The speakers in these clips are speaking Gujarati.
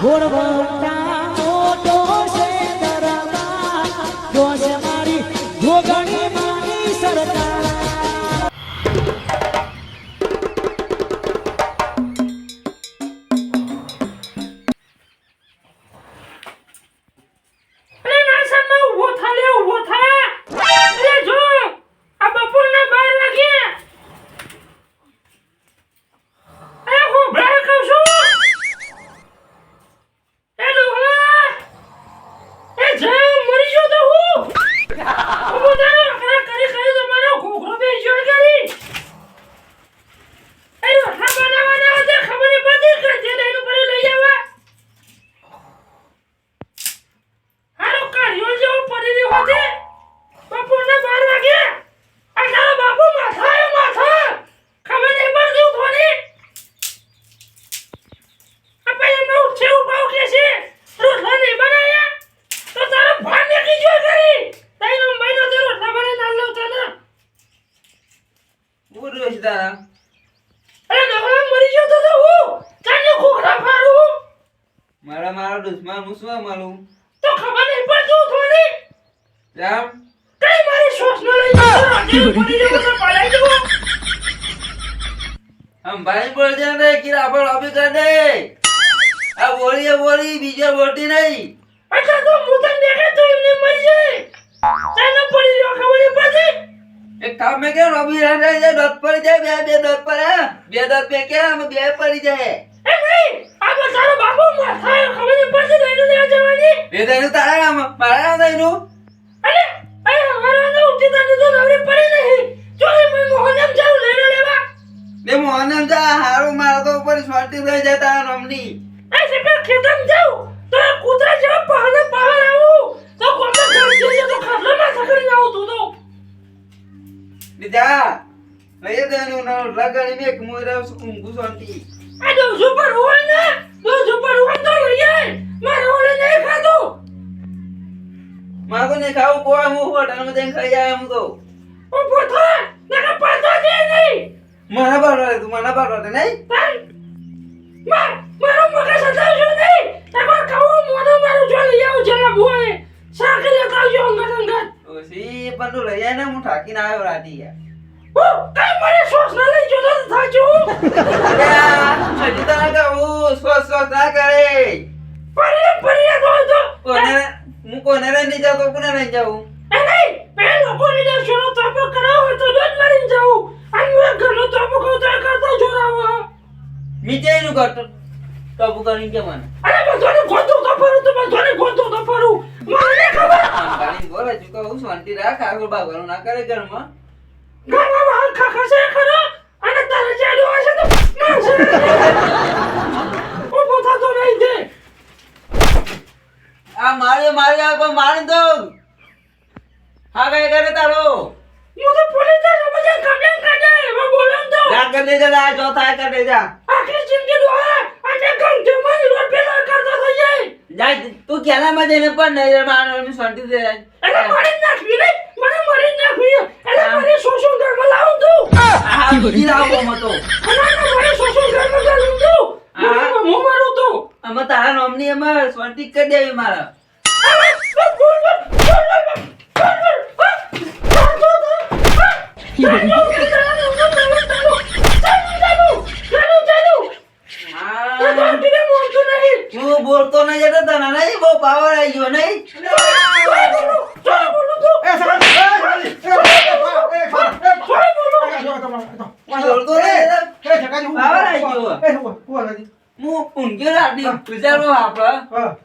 ઘોડવટા મોટો બે બે દર પર બે દર પે કે અમે બે પડી જાય. એ નહીં! આ તો તારો બાપુ માથા ખબર નહીં પડતી લઈને લેવા જવાની? બે દોત તારા નામ મારા નામ દઈનું અરે અરે અમારો તો ઉઠી તને તો નવરી પડી નહીં. જો એ મેં મોહનમ જાવ લેડો લેવા. બે મોહન જા હારું મારા તો ઉપર સ્વાટી રહી જાય તારા નામની એ સેપર ખેતમ જાવ તો કૂતરા જેવા પહાડે પહાડ આવું. તો કોમે ઘર જઈએ તો ખાટલો માથા કરીને આવું તું તો. જા. લઈ દેનું ના લગણી મેં મોરા ઊંઘું શાંતિ આ દોજો પર હોય ને દોજો પર હોય તો લઈ આય. મારે ઓલે નહીં ખાધું. મારે તો નહીં ખાવું કોઈ હું હોટલમાં જઈને ખાઈ જાય હું તો. ઊભો થા નકર પાછો દે નહીં. મને બાર તું મને બાર નહીં? તાર માર મારો મગજ હટાવજો નહીં. એકવાર ખાવું મોઢું મારું જો લઈ આવું જેના ભૂએ સાકી લેતા આવજો અંગત અંગત. ઓસી પણ તું લઈ આય ને હું ઠાકીને આવ્યો રાતી યાર હું કઈ મને શ્વાસ ના લઈ જતો તો થાજો હજી તને કહું સ્વસ સ્વસ ના કરે. પરીએ પરીએ તો તો કોને? હું કોને રે નહીં જાતો કોને નહીં જાઉં? એ નહીં બે લોકો ને શરૂ તાપો કરાવો તો જ મરી જાઉં. અને હું ઘરનો તાપો કહું તો એ કરતો જોરાવો નીચે એનું કરતો ટપુ કરીને કે મને? અરે બધાને ગોતો તો ફરું તો બધાને ગોતો તો પરું મને ખબર. ગાડી બોલે જો કહું શાંતિ રાખ આગળ બાગવાનું ના કરે ઘરમાં. ઘરમાં હાલ ખાખા છે ખરો? અને તારે જાડો હશે તો ના છે ઊભો થતો નહીં તે આ મારી મારી આ કોઈ મારી દો હા કઈ કરે તારો? હું તો પોલીસમાં જઈને કમ્પ્લેન કરી દે એમાં બોલું તો. જા કર દે જા જો થાય કર દે જા આખી જિંદગી નો આ અને ગંગે મને રોડ પેલો કરતો થઈ જાય. જા તું કેના માં જઈને પણ નહીં મારવાની શાંતિ દે એટલે મારી ના નાખવી મને મારી ના નાખવી. એટલે મારી સોસો ઘરમાં લાવું તું. આ કી લાવો મતો અને મારી સોસો ઘરમાં લાવું તું. હા. હું મારું તું અમે તારા નામની અમે શાંતિ કરી દેવી મારા હા બોલતો નહીં જતો તને નહીં બહુ પાવર આવી ગયો નહીં બોલતો નહીં પાવર આવી ગયો. હું ઊંઘ્યો રાતી વિચારો આપડે.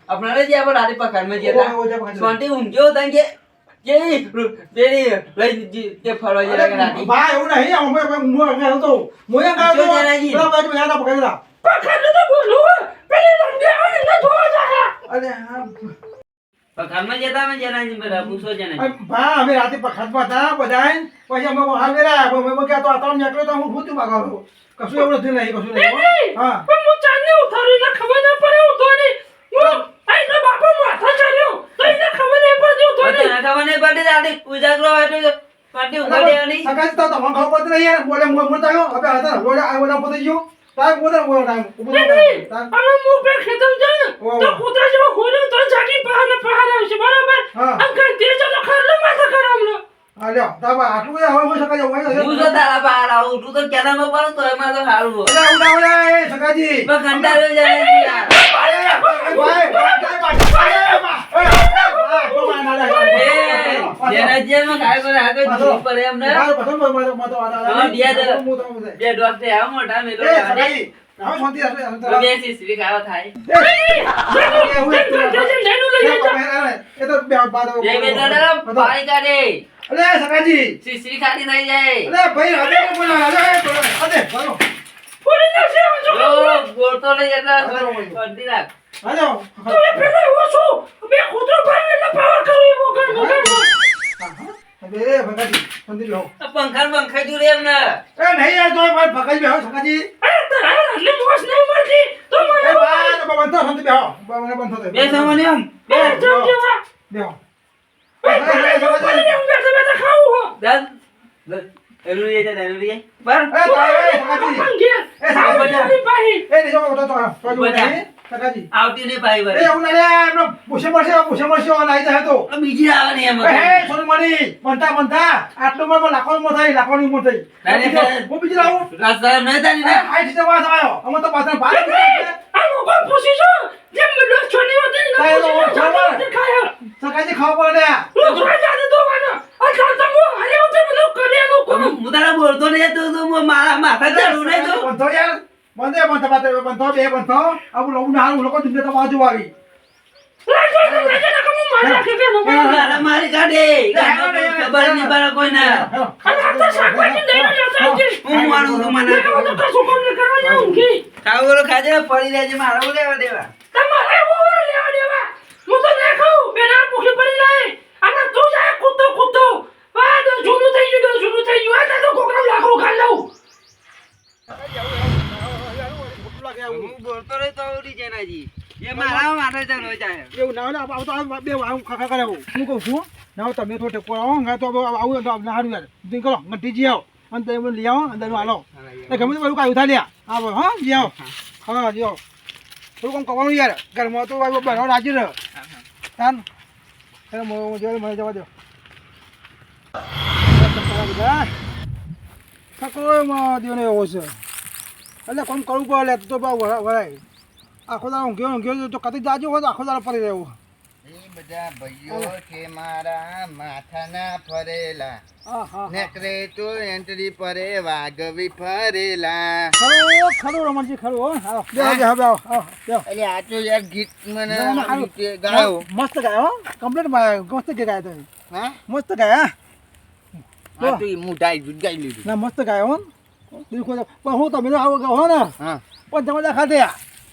આપણા જે આપણે રાતે પકડમાં હતા. શાંતિ ઊંઘ્યો હતા કે કેવી પેલી લઈ જી- તે ફરવા કે રાતે અરે હા પકડમાં જતા અમે જના જી બધા પૂછો જના અમે રાતે પખાતમાં હતા બધાય પછી અમે બહાર ગયા અમે મેં ક્યાં તો આતમ નીકળ્યો તો હું ભૂત માગાવું કશું એવું નથી નહીં કશું નહીં હા. તને ખબર નહીં. પડતી દાદી પૂજા કરવા તો પાટી ઊંઘવા દેવાની સગાઈ તો તમને ખબર પડતી નહીં યાર. બોલે હું બોલતા ગયો હવે હતા રોડે આ બોલા પતી ગયો. તાર બોલે બોલે ટાઈમ ખેતર પણ હું પે ખેતમ કૂતરા જેવો ખોલ્યો તો જાગી બહાર ને બહાર આવશે બરાબર હા. અંકલ તે જો ખરલો માથા કરામલો હા લ્યો તાબા આટલું બધું હવે સકાજી હોય હું તો તારા બહાર આવું તું તો કેનામાં પડો તો એમાં તો સારું. અરે ઉડા ઉડા એ સકાજી પણ કંટાળો જાય છે યાર. ભાઈ ભાઈ ભાઈ એ, જેના આગળ જોવું પડે એમને. તમે બે બે ડોક્ટર આવા મોટા મેં તો. તો બે થાય. બે બે દાડા પાણી કાઢે. જાય. ફોડી નાખશે આજો જો, શાંતિ રાખ. તો પેલા એવો છું બે કૂતરો ભાઈ એટલે પાવર કરું પંખા નહીં તો સામાન્ય આમ. બે. અરે જમ જેવા એ તારે જો પડી ને ઊંઘે તમે તો ખાવું હો. દસ. દસ. એનું લઈ જા, એનું આવતી નહીં એ વળી. એવું ના લે એમનો પૂછે મળશે પૂછે મળશે નાઈ જાય તો. બીજી આવે નહીં એમાં. હે સોનું મણી બનતા બનતા. આટલું માં લાખો માં થઈ લાખો ની થઈ. ના, ના, ના. હું બીજી લાવું? રસ્તા નહીં તારી એ ને? આઈ થી વાસ આવ્યો. અમે તો પાછા બહાર આ લોકો પૂછી છો જેમ મેં છોની ને તો. છો ખાય સકાજી ખાવા પડે હું જોઈ જાતે તો વાનો આ ચાલતા હું હારે ઉતે બધું કરી હું હું તારા બોલતો નહીં તો તો હું મારા માથા ચાલુ નહીં તો. બંધો યાર. બંધે બંધ બાતે બંધો બે બંધો. આવું લવું ના હારું લોકો તમને તો બાજુ આવી ને ને મારા મારા મારી કાઢે ખબર નહીં તો શાકભાજી લઈને જતા છે હું માનું ન ખાવું બોલો ખાજે પડી રહેજે મારા લેવા દેવા? તમારે લેવા દેવા? હું તો ના ખાઉં બેના ભૂખી પડી જાય અને તું જાય કૂદતો કૂદતો. આ જૂનું થઈ ગયું જૂનું થઈ ગયું. આ તો કોકરા લાકડું ખાઈ લઉં. હું બોલતો રહી તો ઉડી જાય નાજી એ મારા માટે ચાલો જાય એવું ના ને આવું તો આવું બે આવું ખાખા કરે હું કહું છું ના તમે તો ટેકો આવો ને તો આવું તો ના હારું યાર. તમે કરો ગંટીજી આવો. અને તમે મને લઈ આવો તમે હાલો. ગમે તે બધું કાંઈ ઉઠા લ્યા આવો હા લઈ આવો. હા. લઈ આવો. થોડું કામ કરવાનું યાર. ઘરમાં તો બનાવ રાજી રહે. તાન. અરે મને મને જવા દો. બધા. સકોમાં એવો છે. એટલે કોમ કરવું પડે? એટલે તો બા વળાય આખો દાડો ઊંઘ્યો ઊંઘ્યો તો કદી જાજો હોય તો આખો દાડો પડી રહ્યો એ બધા ભાઈઓ છે મારા માથાના ફરેલા. હા હા નેકરે તો એન્ટ્રી પરે વાગવી ફરેલા. ખરું ખરું રમણજી ખરું હો. બેહો બેહો બેહો આવો. બેહો એટલે આ તો યાર ગીત મને ગાયો. મસ્ત ગાયો હો. કમ્પ્લીટ મસ્ત ગાય તમે હા? મસ્ત ગાયા આ તો મોઢાઈ ગાઈ લીધું. ના મસ્ત ગાયો હો. બિલકુલ. પણ હું તમે આવો ગાઓ ને. પણ તમે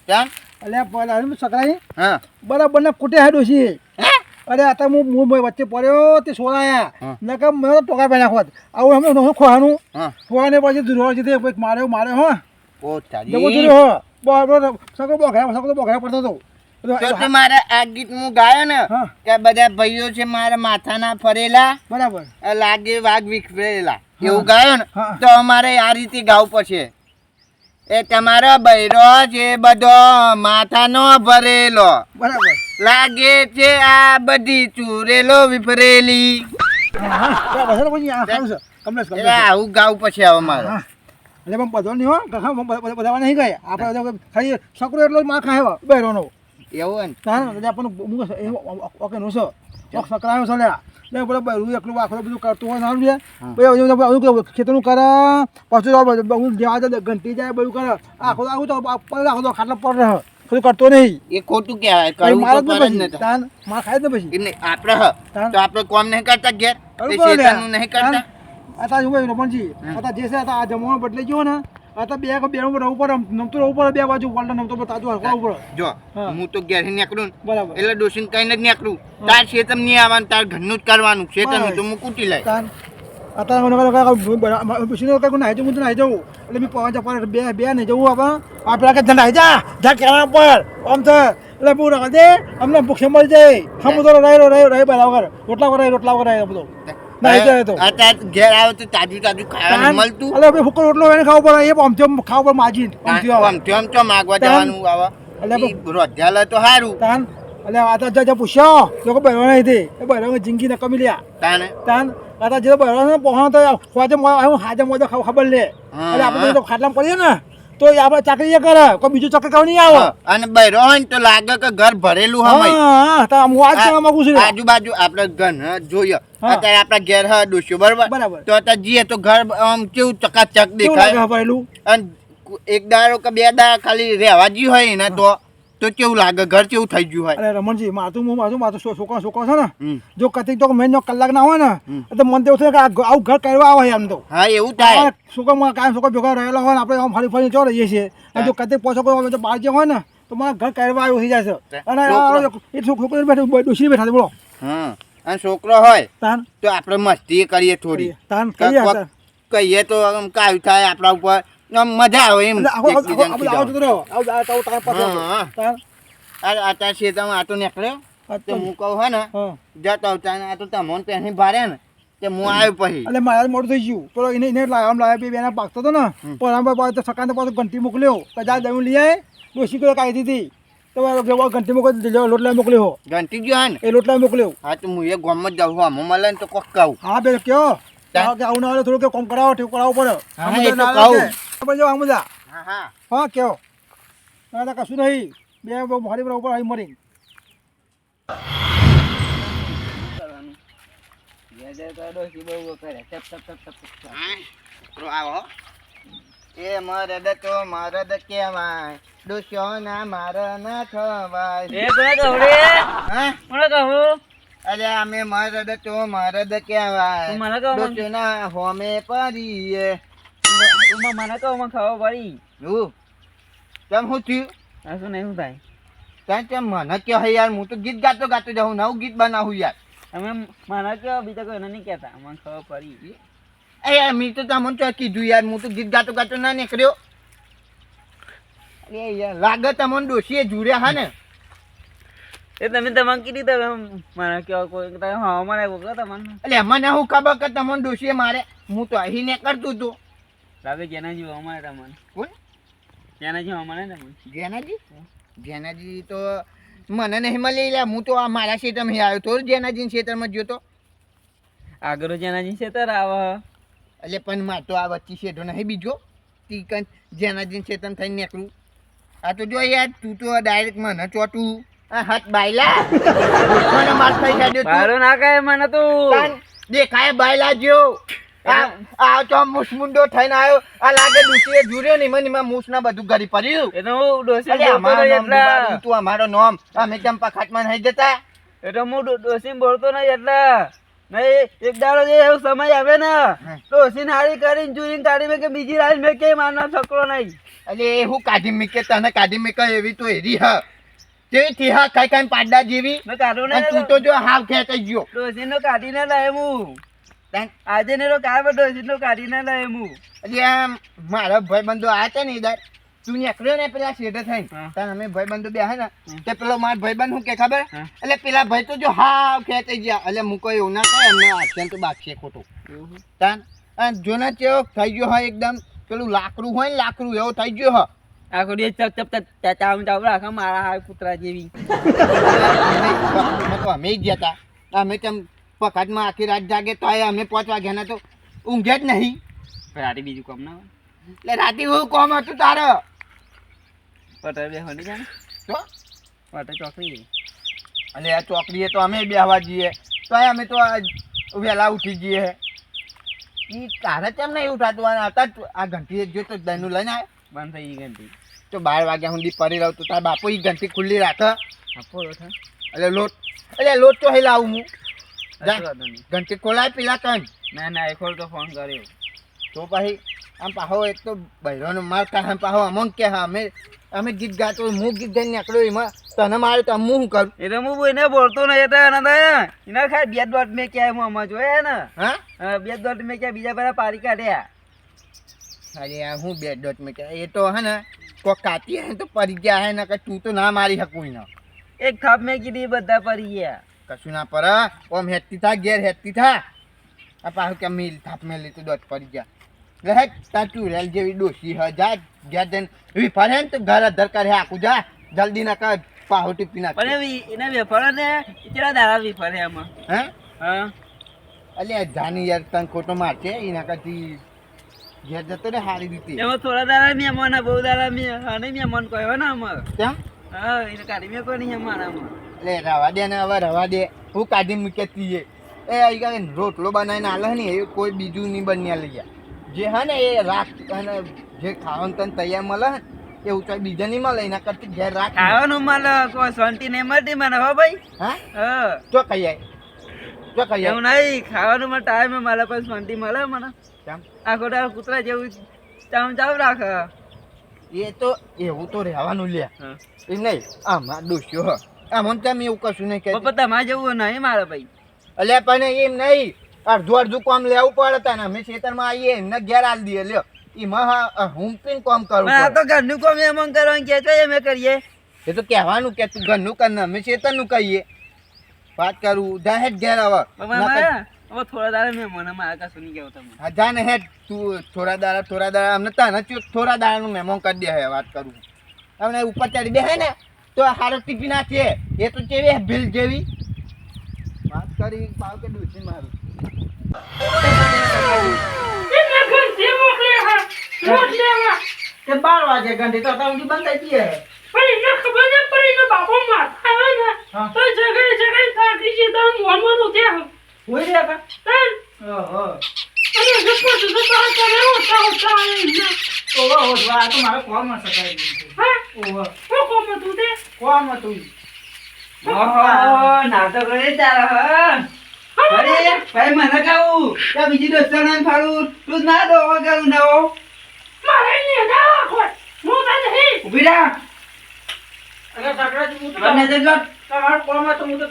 ચાલ એટલે પહેલા સકરાઈ હા. બરાબર ને કુટે હાડું છે. અરે આ તો હું હું વચ્ચે પડ્યો તે સોલાયા નકર મેં તો ટોકા પહેલા ખોત આવું અમે ખોવાનું. ખોવાને પછી દુરવા જીતે કંઈક માર્યો માર્યો હો. ઓ જબો તારી હો. બરાબર સગો બોઘરા બોઘરા પડતો હતો. તો મારે આ ગીત હું ગાયો ને કે બધા ભાઈઓ છે મારા માથાના ફરેલા બરાબર. લાગે વાઘ વિખરેલા. એવું ગાયો ને તો અમારે આ રીતે ગાવું પડશે. એ તમારો બૈરો છે બધો માથાનો ભરેલો. બરાબર. લાગે છે આ બધી ચૂરેલો વિફરેલી આવું ગાવું પછી આવે મારે એટલે પણ બધો નહીં હો કાકા બધા નહીં ગયા. આપણે બધા ખાલી છોકરો એટલો જ માર ખાય બૈરોનો. એવું ને? આપણને ઓકે નું છે. ઓક સકરાયો છે લ્યા. ને બોલો બેરું એકલું આખું બધું કરતું હોય નાનું છે. પછી ખેતરનું કરે પાછું બધું જેવા જાય ઘંટી જાય બધું કરે. આખો આખું તો આખો તો ખાટલા પર રહે. બધું કરતો નહીં. એ ખોટું કહેવાય કરવું તો પડે ને તાન માર ખાય ને પછી. એટલે આપણે તો આપણે કોમ નહીં કરતા ઘેર? તે નહીં કરતા? રમણજી જે છે આ જમવાનું બદલાઈ ગયો ને અત્યારે બે બે રહેવું પડે નમતું ઉપર બે બાજુ વલ્ડ નમતો પડે તાજુ પડે જો હું. તો ઘેર નીકળું બરાબર. એટલે ડોસીને કઈ જ નીકળું. તાર શેતમ નહીં આવવાનું તાર ઘરનું જ કરવાનું શેતમ. તો હું કૂટી અત્યારે મને પૂછીને કંઈક નાહી જવું તો નાહી જવું એટલે મેં પવન ચપ્પા બે બે નહીં જવું આપણે આપણે કે નાહી જા જા પર. આમ છે. એટલે બહુ દે અમને ભૂખે મળી જાય. હમ તો રહી રહી રહી બધા રોટલા કરાય રોટલા રહે બધો. નાહી જાય તો આ તાર ઘેર આવે તો તાજું તાજું ખાવાનું મળતું. એટલે ભાઈ ફૂકો રોટલો એને ખાવ પડે એ આમથી ખાવ પડે માજી આમથી આમ તો માગવા જવાનું આવે. એટલે ઈ તો સારું તાન એટલે આ તો જજે પૂછ્યો લોકો બહેરો હતી. એ બહેરો જિંદગી ન કમી લ્યા. તાને? તાન આ તો જે બહેરો પહોંચો તો ખોજે હું હાજે ખબર ખબર લે. એટલે આપણે તો ખાટલામાં પડીએ ને. તો આપણે ચાકરી કરે. કોઈ બીજું ચક્કર કરવા નહીં આવે. અને બૈરો હોય તો લાગે કે ઘર ભરેલું હમય હા હા તો હું વાત કરવા માંગુ છું આજુબાજુ આપણે ઘર જોઈએ. અત્યારે આપણા ઘેર હા ડોસ્યો બરાબર? બરાબર. તો અત્યારે જઈએ તો ઘર આમ કેવું ચકાચક દેખાય? ભરેલું? અને એક દાડો કે બે દાડા ખાલી રહેવા ગયું હોય ને તો તો કેવું લાગે? ઘર કેવું થઈ ગયું હોય? અરે રમણજી મારું હું મારું મારું છો- છોકરો છોકરો છે ને? જો કતિક તો મેં કલાક ના હોય ને તો મને એવું થાય કે આવું ઘર કરવા આવે એમ તો. હા એવું થાય. છોકરા કાયમ છોકરો ભેગા રહેલા હોય ને આપણે આમ ફરી ફરી ચો રહીએ છીએ. જો કતિક પોછો કોઈ જો બહાર જે હોય ને તો મારા ઘર કરવા આવ્યું થઈ જશે. અને એ છોકરો બેઠો ડોસી બેઠા બોલો. હા અને છોકરો હોય તાન. તો આપણે મસ્તી કરીએ થોડી. કહીએ તો આમ કાયું થાય આપણા ઉપર. મજા આવે એમ. આવો આવો આવો આવો આવો પાસે તાર શેતામાં આટો નીકળ્યો તો હું કહું હે ને જતો આ તો તમોન પેની ભારે ને તે હું આવ્યો પછી. એટલે મારા મોડું થઈ ગયું. પેલો એને એને આમ લાવ્યા બે બેના પાકતો હતો ને પણ આમ સકાને પાછો ઘંટી મોકલ્યો. કે જા દઉં લઈ આય. ડોસી કિલો કાઢી દીધી. તો ઘંટી મોકલી. લોટલા મોકલ્યો. ઘંટી ગયો હે ને? એ લોટલા મોકલ્યો. હા તો હું એ ગામમાં જ જાઉં આમાં મળે ને તો કોક કહું. હા બે કયો કે આવું ના થોડું કે કોમ કરાવો ઠીક કરાવવું પડે હા ના કશું નહીં. બે ભારી પર ઉપર આવી મરી એ મરદ તો મરદ કહેવાય. દુશ્યો ના માર ના ખવાય. એ કહું હા? કહું? અરે અમે મરદ તો મરદ તું. દુશ્યો હોમે પરીએ તું મને કહું મને ખબર પડી હું? તમ હું થયું? આ શું નહીં થાય? ત્યાં તેમ મને હે યાર હું તો ગીત ગાતો ગાતો જાઉં નવું ગીત બનાવું યાર. અમે મને કહો બીજા કોઈ નહીં કહેતા મને ખબર પડી. એ યાર મેં તો તમને તો કીધું યાર હું તો ગીત ગાતો ગાતો ના નીકળ્યો. અરે યાર લાગે તમને ડોશીએ જુર્યા હા ને? એ તમે તમને કીધી તમે મને કહો કોઈ તમે હા મને કહો તમને. એટલે મને હું ખબર કે તમને ડોશીએ મારે? હું તો અહીં ને કરતું તું લાગે જેના જીવ અમારે તમને. કોણ જેના જીવ અમારે તમને. જેનાજી? જેનાજી તો મને નહીં મળી લ્યા હું તો આ મારા ક્ષેત્રમાં આવ્યો તો જેનાજી ક્ષેત્રમાં ગયો તો. આગળ જેના જીવ આવે. એટલે પણ મારે તો આ વચ્ચે શેઠો નહીં બીજો. તી કન જેનાજી ક્ષેત્ર થઈને નીકળું. આ તો જો યાર તું તો ડાયરેક્ટ મને ચોટું. આ બાયલા. મને માર થઈ કાઢ્યો તું બારો ના કહે મને તું. દેખાય બાયલા જેવો. આ તો મુસમુંડો થઈને આવ્યો. આ લાગે દુસરીએ જુર્યો ને મને માં મૂસ ના બધું ગરી પડ્યું. એ હું ડોસી એટલે. તું અમારો નોમ. અમે કેમ પખાટમાં નહીં જતા? એટલે હું ડોસી બોલતો નહીં એટલે. નહીં એક દાડો જે એવો સમય આવે ને ડોસી હારી કરીને ચૂરીને કાઢી મેં કે બીજી રાત મેં કે મારનો છકડો નહીં. એટલે એ હું કાઢી મીકે તને કાઢી મીકે એવી તો એરી હ. તેવી થી હા કઈ કઈ પાડા જેવી. કાઢું તું તો જો હાવ ખેંચાઈ ગયો. ડોસી નો કાઢીને લાય હું. આજે ને કાઢ ડોસી નો કાઢીને લાય હું. એટલે મારા ભાઈબંધો આ છે ને ઈદાર તું નીકળ્યો ને પેલા શેઠે થઈ તાર અમે ભાઈબંધો બે હે ને. તે પેલો મારો ભાઈબંધ હું કે ખબર? એટલે પેલા ભાઈ તો જો હાવ ખેંચાઈ ગયા. એટલે હું કોઈ એવું ના કહે એમને આખ્યાન તો બાકી ખોટું. તાન. અને જો ને કેવો થઈ ગયો હોય એકદમ. પેલું લાકડું હોય ને લાકડું એવો થઈ ગયો હ. આખો દિવસ ચપ ચપ ચપ ચામ ચામ રાખે મારા હાય કૂતરા જેવી અમે તો અમે જ ગયા હતા અમે તેમ પખાટમાં આખી રાત જાગે તો અમે પાંચ વાગ્યાના તો ઊંઘે જ નહીં રાતે બીજું કામ ના હોય એટલે રાતે હું કોમ હતું તારે પટેલ બે હોની જાણે તો પટેલ ચોકડી અને આ ચોકડીએ તો અમે બેહવા જઈએ તો અમે તો આ વહેલા ઉઠી જઈએ ઈ તારે કેમ નહીં ઉઠાતું અને હતા જ આ ઘંટી જો તો દહીંનું લઈને આવે બંધ થઈ ગઈ ઘંટી. તો બાર વાગ્યા સુધી પડી રહું તો તારા બાપુ એ ઘંટી ખુલ્લી રાખે આપો રોઠા એટલે લોટ એટલે લોટ તો હેલા આવું હું. ઘંટી ખોલાય પેલા કન ના ના એ ખોલ તો ફોન કર્યો. તો પછી આમ પાહો એક તો બહેરોનો માર ખાય પાહો અમંગ કે હા અમે અમે ગીત ગાતો હું ગીત ગાઈને નીકળ્યો એમાં તને મારે તો હું શું કરું? એટલે હું એને બોલતો નહીં એટલે એના એના ખાય બે દોઢ મેં ક્યાંય હું આમાં જોયા ને? હા? બે દોઢ મેં ક્યાં બીજા બધા પારી કાઢ્યા. અરે આ હું બે દોઢ મેં કે એ તો હે ને કોક કાતી હે તો પડી ગયા હે ને કે તું તો ના મારી શકું ને એક થાપ મેં કીધી બધા પડી ગયા. કશું ના પર ઓમ હેતી થા ઘેર હેતી થા. આ પાછું કે મિલ થાપ મેં લીધું દોઢ પડી ગયા. રહે તા તું રેલ જેવી ડોસી હ જા ઘેર જઈને. એવી ફરે ને તો ઘર ધરકાર હે આખું જા. જલ્દી ના કર પાહો ટીપી નાખ પણ એને વેફરો ને કેટલા દાડા વેફરે એમાં હે? હા. અલ્યા જાની યાર તને ખોટો મારશે એના કરતી ઘેર જતો ને સારી રીતે. એમાં થોડા દાડા મહેમાન બહુ દાડા મેં અને મહેમાન કહ્યો ને અમારે કેમ? હા એને કાઢી મેં કોઈ નહીં અમારામાં લે રવા દે ને હવે રવા દે. હું કાઢી મૂકે તીએ એ કાંઈ રોટલો બનાવીને આલે ને એ કોઈ બીજું નહીં બન્યા લઈ ગયા. જે હે ને એ રાખ અને જે ખાવાનું તને તૈયાર મળે એવું તો બીજા નહીં મળે એના કરતી ઘેર રાખ. ખાવાનું મળે કોઈ શાંતિ નહીં મળતી મને હો ભાઈ. હા? હા. તો આય. તો કઈ એવું નહીં ખાવાનું મને ટાઈમે મળે કોઈ શાંતિ મળે મને. કેમ? આખો કૂતરા જેવું ચામ ચામ રાખે. એ તો એવું તો રહેવાનું લે. એ નહીં આમાં દોષ્યો હ. મને તેમ એવું કશું નહીં કે પપ્પા તમારે જેવું નહીં મારા ભાઈ. અલ્યા પણ એમ નહીં. અડધું અડધું કામ લેવું પડે તને. અમે ખેતરમાં આવીએ એમને ઘેર આલી દઈએ. લ્યો. એમાં હા હું પીને કામ કરું આ તો ઘરનું કામ એમ કરવાનું કે છે અમે કરીએ. એ તો કહેવાનું કે તું ઘરનું કર ને અમે ખેતરનું કહીએ. વાત કરું જા ઘેર મારે હવે થોડા દાડા મેં મને મારા કશું નહીં કહેવું તમે હા જા ને હેડ. તું થોડા દાડા થોડા દાડા અમને તને ચો- થોડા દાડાનું મેમો કરી દે હે વાત કરું તમને ઉપર ચડી બેહે ને તો હારો ટીપી નાખીએ એ તો કેવી ભીલ જેવી? વાત કરી પાવ કે ડૂસી મારું. હા તે બાર વાગે ઘંટી તો તાઉન્ડી બંધ થઈ ગઈ પણ એને ખબર ને પડી એનો બાપો માથા આવે ને તો જગાઈ જગાઈ થાકી છે. તો મોરવાનું ત્યાં હોય રે કા તાન ઓહો અને જપો તો તો તારે ઓછા ઓછા આવે ને. ઓહો ઓહો આ તો મારે કોમ ગયું છે. હા? ઓહો. હું કોમ તે? કોમ હતું. ઈ. ઓહો નાટક કરે તારા અરે ભાઈ મને કહું ત્યાં બીજી દોસ્તો ફાડું તું ના દો કરું નવો મારે ને ના કોઈ. હું તને નહીં ઊભી રાહ. અરે સકરાજી હું તો બંને તમારું- કોમ હતું હું તો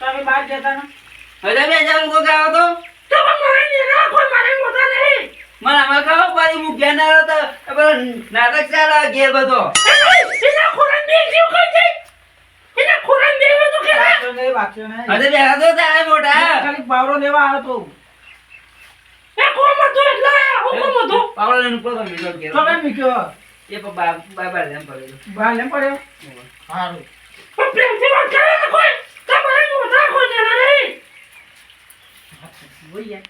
તમે બહાર જતા ને. હજાર બે હજાર લોકો ગાવ તો. તો મને મારે ને ના કોઈ મારે મોટા નહીં. મને આમાં ખાવ પાડી હું ઘેર ના તો. નાટક ચાલે ઘેર બધો. એના ખોરાક બે જીવ કઈ જાય એના ખોરાક બે બધું નહીં. હજે બેહા તો તારે મોટા ખાલી પાવરો લેવા આવ્યો તો. એ કોમ હતું એટલે હું કોમ હતું? પાવડો લઈને ઉપર તો મિલો કે તો કેમ મૂક્યો એ પણ બા બા બા લેમ પડ્યો. બહાર લેમ પડ્યો? હારું. પણ પ્રેમથી વાત કરે ને કોઈ તમારે મોટા કોઈ ને નહીં હોય યાર.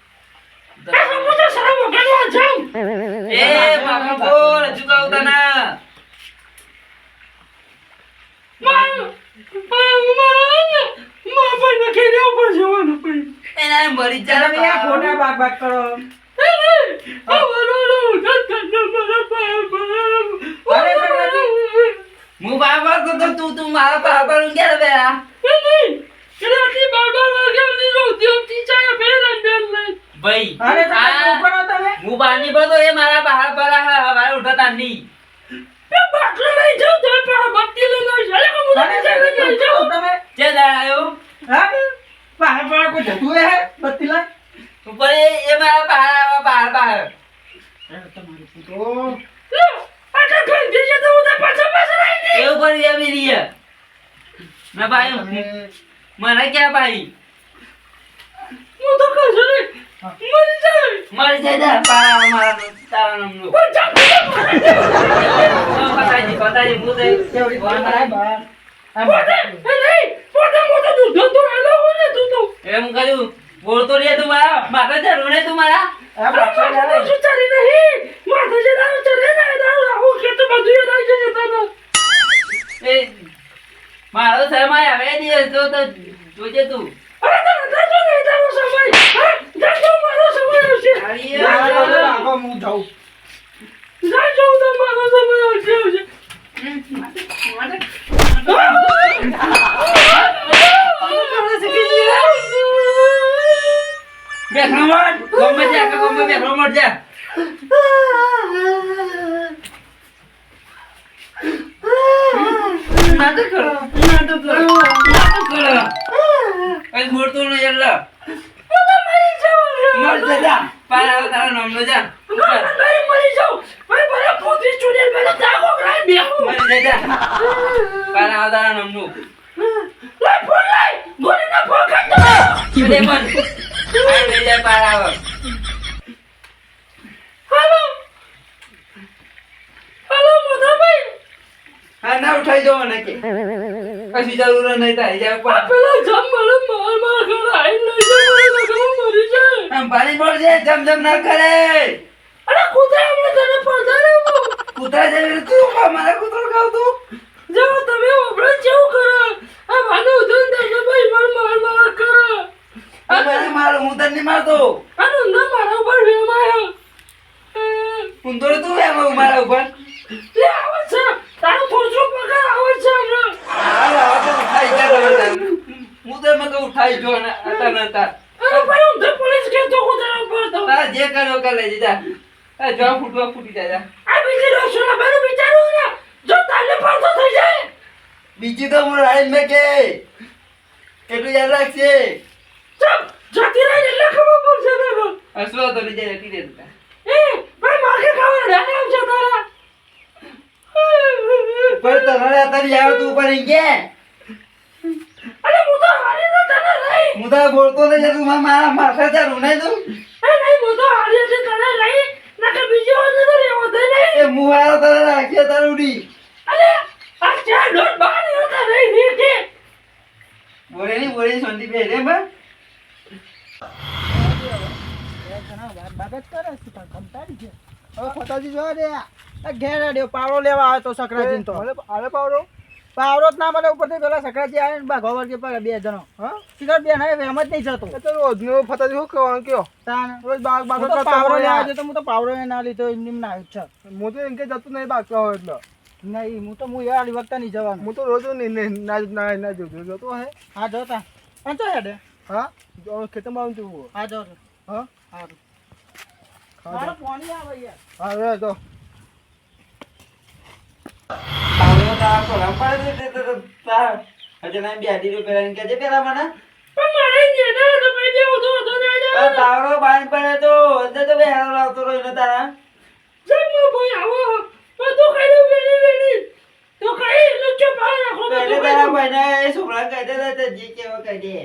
એ તો હું તો સારા મોટાનો જાઉં એ બાપા બોલ હજુ કહું તને એના મરી ચાલો ચાલે ભાઈ, આ ખોટા બાગ બાગ કરો હું બાપા તો તો તું તું મારા બાપા નું ક્યારે બેરા ભાઈ અરે તમે આ શું કરો તમે હું બારની પર તો એ મારા બહાર પર આ હવારે ઉઠતા નહીં તમે શું કરો તમે જે દાડ આવ્યો હા બહાર બહાર કોઈ જતું હે બત્તી લાય ઉપર એ એ મારા બહાર આવ્યા બહાર બહાર તમારું પૂતો એવું કરી એમ રીએ ના ભાઈ મને ક્યાં ભાઈ? હું તો કહું છું મરી જાય મરી જાય મારા તારા નામનું. પણ જાતું તો પતાજી પતાજી હું તો કેવડી બહાર આય બહાર પોતે નહીં, પોતે મોટો દૂધો તો એલો હોય ને તું તો. એમ કર્યું. બોલતો રે તું મારા મારે જરૂર નહીં તું મારા માથું તો ચાલી નહીં. માથું જે દારૂ ચડે ને દારૂ આવું ખેતું બધું એ દારૂ છે જતાનો. મારો શરમાય હવે દિવસ તો તો જોજે તું અરે તને ને સમય. જાજો મારો સમય આવશે. અરે ના, ના, ના, યાર. આગો હું જાઉં. જાજો તો મારો સમય આવશે, આવશે. જમ મને માર માર કરે આઈ લઈ જાય મને લગન મરી જાય આમ પાણી પડશે જમ જમ ના કરે. અરે કૂતરા મને તને પધારે કૂતરા જેવી તું ખા, મારા કૂતરો ખાવ તું. જો તમે ઓબળે કેવું કરો? આ માનો ઉધન તમને ભાઈ માર માર માર કરો. મને માર હું તને મારતો. આ ન મારા ઉપર વેમાયો. કુંતરો તું એમ મારા ઉપર? લે આવ છે. તારું થોડું પગાર આવે છે હમણાં. આ આવો તો ઉઠાઈ જા તાર. હું તો એમાં કહું ઉઠાઈ જો ને હતા ને હતા. અરે ભાઈ હું તો પોલીસ કહેતો કૂતરા ઉપર તો તારા જે કરો કે લઈ જા આ જો ફૂટવા ફૂટી જાય. આ બીજી રોશના બારું વિચારું ને જો તાલે પડતો થઈ જાય બીજી તો હું રાઈડ મે કે એટલું યાદ રાખશે ચપ જતી રહી એટલે ખબર પડશે ને તો લઈ જાય તીરે તું. એ માગે તારા પર આવે તું ઉપર અહીં કે અરે હું તો હારી તો તને રહી હું તો બોલતો નહીં તું મારા મારા માથે ત્યાં રૂનાઈ તું એ નહીં હું તો હારી છે તને રહી નકે બીજો વાર તો રહેવો દે નહીં. એ મું તને રાખીએ તારું ઉડી. અરે આ ચાર લોટ બહાર નીકળતા રહી નહીં કે. બોલે નહીં બોલે નહીં, શાંતિ બે રે બા. બાગત કરે છે પણ કંટાળી છે હવે ફટાજી જોવા દે. આ ઘેર પાવડો લેવા આવે તો સકરાજી તો. અરે પાવડો. પાવડો જ ના મળે ઉપરથી પેલા સકરાજી આવે ને બાઘો વર્ગે પર બે જણો હા? સિગર બે ના એમ જ નહીં જતો તો રોજનો ફતા શું કહેવાનું કયો? તાન રોજ બાગ બાગ તો પાવડો લેવા આજે તો હું તો પાવરો ના લીધો એમ ના આવ્યો છે હું તો એમ કે જતું નહીં બાગતો હોય એટલે. નહીં હું તો હું યાર વખતે નહીં જવાનું. હું તો રોજ ના ના ના જોતો જોતો હે. હા જોતા પણ તો હેડે. હા? જો ખેતરમાં આવું છું હા જો જો. હા? હા હા પાણી આવે યાર. હા તાવડો તારા તે તો તો બાંધ પડે તો અંદર તો બે હારો લાવતો રહ્યો તારા. જમ ભાઈ આવો વેલી વેલી. તો ખાઈ એટલું ચૂપ રાખો પહેલે તારા ભાઈને એ છોકરા કહી દે તો જે કેવો કહી દે.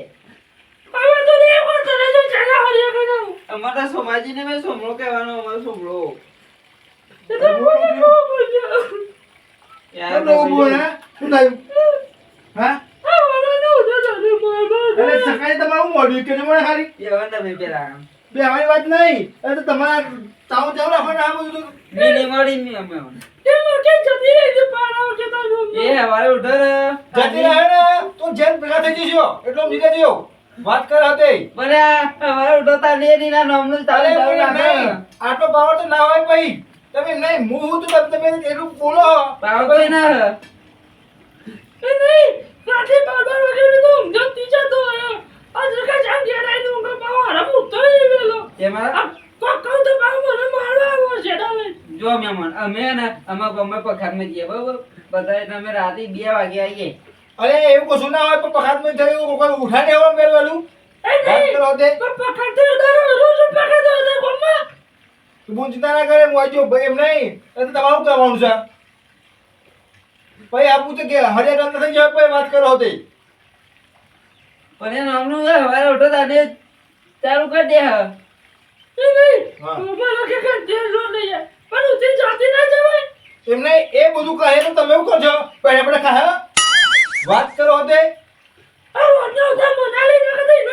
હવે તો ને કોણ તને જો ચાલા હરિયા કરાવ અમારા સોમાજીને મેં સોમરો કહેવાનો અમારો સોમરો તો મને બોલ્યો? યાર ઊભો હે શું થયું હા નો એટલે સકાળે તમારું મોઢું કે મને ખાલી એવા તમે પેલા બે અમારી વાત નહીં એ તો તમારા ચાવું ચાવું રાખો ને બધું તો મીની મળી મી અમે તે મોટે જતી રહી છે પાડાઓ કે તારો એ હવારે ઉઠો ને જતી રહે ને તો જેમ ભેગા થઈ જશો એટલો નીકળી જયો વાત કર હતી મને આ હવારે ઉઠો તાર લે ની ના નામનું તારે આટલો પાવર તો ના હોય પછી તમે નહીં હું હું તો તમે એટલું બોલો. કોઈ ના એ નહીં રાતે બાર બાર વાગે તો ઊંઘ જતો હોય આજ કા જામ ઘેરનું ઊંઘ પાવા હરમ ઉઠતો નહીં વેલો એમાં? કોક કહું તો પાવ મને મારવા આવો છે ડાલે જો મહેમાન અમે ને અમાર ગામમાં પખારમાં જઈએ બરોબર? બધાય તમે અમે રાતે બે વાગે આવીએ. અરે એવું કશું ના હોય પણ પખાતમાં થયું કોઈ ઉઠાડે એવો મેળ એ નહીં કરો તે. રોજ પકડતો હતો ગોમમાં. તું ચિંતા ના કરે હું ભાઈ એમ નહીં. એટલે તમારું કરવાનું છે? ભાઈ આપું તો કે હરિયા ગામ થઈ જાય ભાઈ વાત કરો હતી. પણ એ નામનું એ હવારે ઉઠો તાને ચાલુ કર દે હ. હા. મારા કે કે તેલ લો લઈ પણ ઉતી જાતી ના જવાય. એમ નહીં એ બધું કહે તો તમે એવું કરજો? પણ આપણે કહે વાત કરો હતી. આ રોજનો ઉધા મનાલી ના કદી ના લ્યો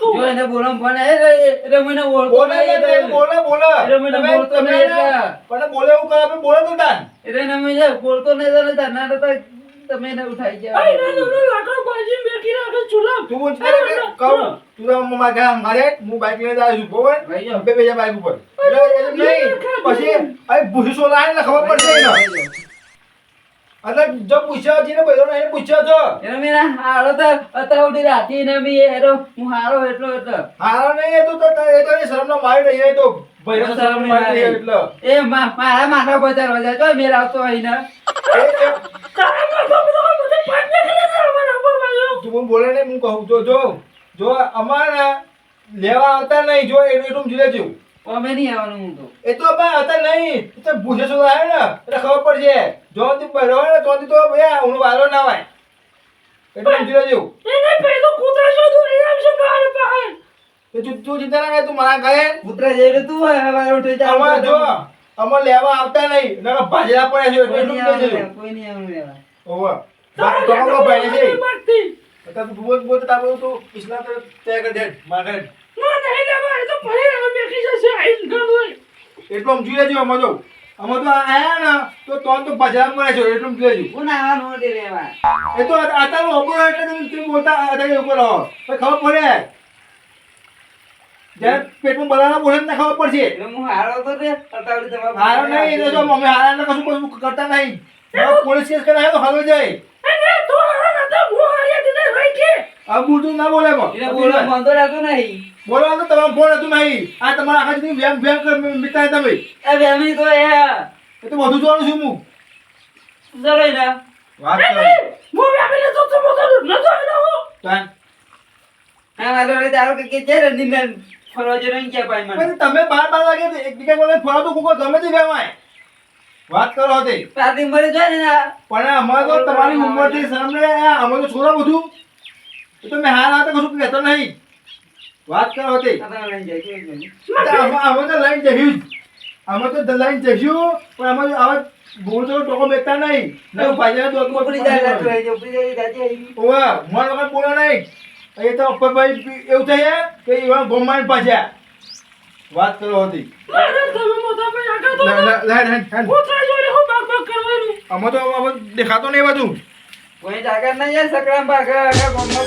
તો? જો એને બોલમ પણ એ રે- મને ઓળખો બોલે નહીં બોલે બોલે. એટલે મને બોલતો ને- પણ બોલે એવું કરે બોલે તો તાન. એટલે એને અમે બોલતો નહીં તો તાર તો તમે એને ઉઠાઈ જાઓ. આઈ ના નો લાકડો બાજી બેકી રાખે ચૂલા. તું બોલ ચિંતા ના કરે. કહું તું તો મારા ઘરે મારે હું બાઈક લઈને છું જાઓ. બે બે બાઇક ઉપર. નહીં. પછી અહીં ભૂસો ને ખબર પડશે એને. એટલે જો પૂછ્યો છે ને એને પૂછ્યો છો? એને મેં હારો તો સુધી રાતી ને બી એરો હું હારો એટલો એટલો હારો નહીં એ તો તો એ તો એ શરમનો મારી રહી તો ભાઈનો શરમ મારી રહી એટલે. એ મા- મારા માથા પર ચડવા જાય તો મેર આવતો હોય ને તો બોલે ને હું કહું જો જો જો અમારે લેવા આવતા નહીં જો એ એટલું જીલે જેવું. અમે નહીં આવવાનું હું તો. એ તો બા હતા નહીં. તો ભૂસે શું આવે ને. એટલે ખબર પડશે. જો તું બરો ને તો તું તો ભાઈ હું વાલો ના હોય. એટલું જીલે જેવું એને પેલો કૂતરા શોધું એ આવશે બહાર બહાર તો તું તું ચિંતા ના કરે તું મારા ઘરે. પુત્ર જઈને તું હવે વાલો ઉઠી જા અમારે જો અમાર લેવા આવતા નહીં. નકર ભાજેલા પડે છે કોઈ એટલું નહીં કહી કોઈ નહીં આવે લેવા. ઓવા બાપ તો ભાઈ છે તો તું બોલ બોલ તારે તો ઇસ્લામ તો તય કરી દે માગે ના, નહીં લેવા, એ તો ફરી હવે જશે, આઈને ગણું. એટલું આમ જોઈએ જો. અમે તો અમે તો આયા ને તો તોન તો બજારમાં છે એટલું જોઈએ કોણ આવવાનું નથી લેવા? એ તો આતાનું અબરો એટલે તમે તમે બોલતા? અત્યારે ઉપર રહો. તો ખબર પડે? જ્યારે પેટમાં બલાના બોલે ને ખબર પડશે. એટલે હું હારો તો રે, અતાવડી તમારા હારો નહીં એ તો જો મમ્મી હારાને કશું કશું કરતા નહીં. પોલીસ કેસ કરાયો તો હાલો જાય. કે. બુલતું ના બોલે કો માંગતો રહેતો નહીં. બોલવાનું તો તમારો ફોન હતું નહીં આ તમારા આખા વેમ કર મિત્ર તમે એ તો એ એ તો બધું જોવાનું છું હું જરાય ના. વાત એ નહીં, હું વ્યાપીને તો તો મોટો નતો એનો હું. તાન હા, મારો રે તારો કે કે છે રંજીતભાઈ ફરવા ક્યાં પાય મને? તમે બાર બાર લાગે એકબીજા બોલે ફરો તો કોકો ગમે તે વાત કરો હતી રાતે મરી જાય ને પણ અમારે તો તમારી ઉંમરથી થી સામે અમે તો છોરા બધું. એ તો મેં હાર આવતા કશું કહેતો નહીં. વાત કરો હતી નહીં. અમે તો લાઈન જઈશું. અમે તો લાઈન જઈશું પણ અમે આવા ભૂલ તો ટોકો બેચતા નહીં. ને ભાઈ તો ઉપડી જાય ઉપડી જાય ઓવા મન વગર બોલો નહીં. એ તો અપ્પરભાઈ એવું થાય કે એવા ગોમાન પાછા. વાત કરો હતી. અમે તો દેખાતો નહીં બધું. કોઈ જાગર નહીં યાર સકરામ ભાગા આગળ ગોમનો